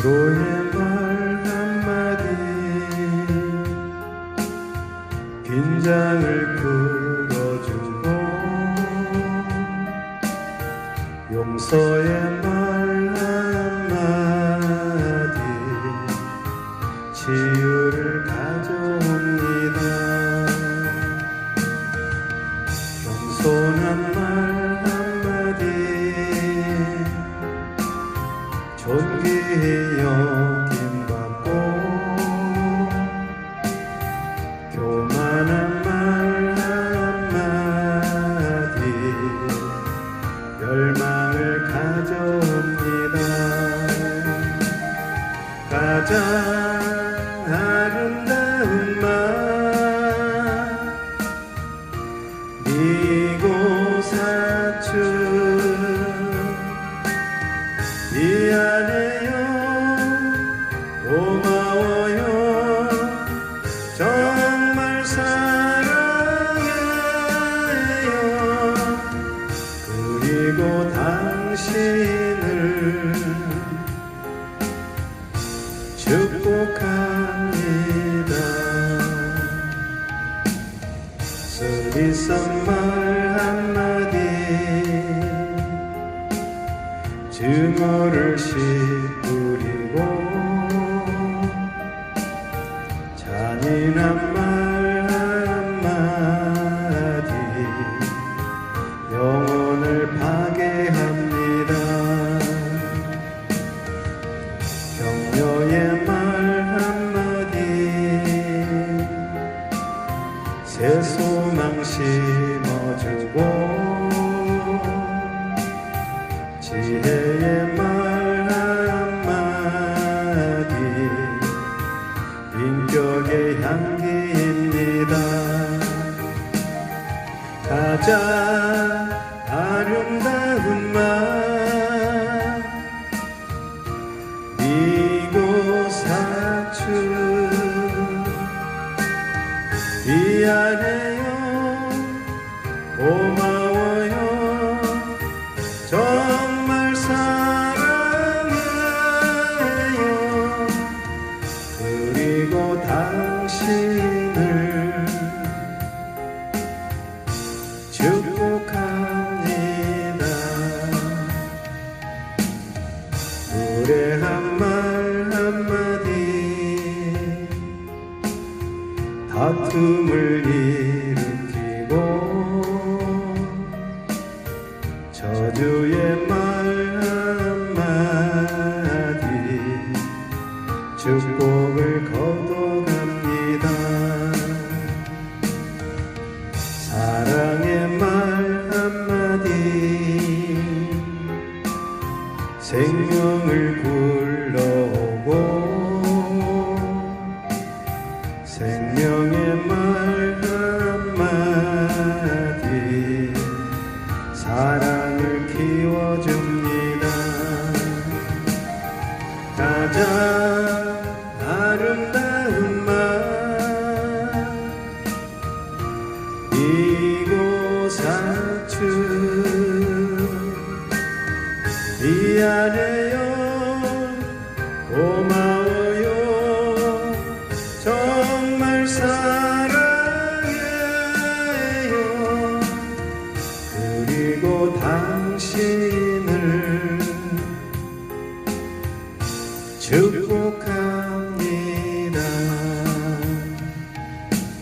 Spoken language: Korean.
평소의 말 한마디. 빈장을 아름다운 말. 미고 사춘 미안해요. 고마워요. 정말 사랑해요. 그리고 당신을 쓰리썸 말 한마디. 증오를 씨뿌리고 잔인한 말 새 소망 심어주고 지혜의 말 한마디 인격의 향기입니다. 가장 아름다운 말 미안해요 고마워요. 정말 사랑해요. 그리고 당신을 축복합니다. 노래 한 말 한마디 다툼을 축복을 거둬갑니다. 사랑의 말 한마디 생명을 불러오고 생명의 말 한마디 사랑을 키워줍니다. 가장 미안해요. 고마워요. 정말 사랑해요. 그리고 당신을 축복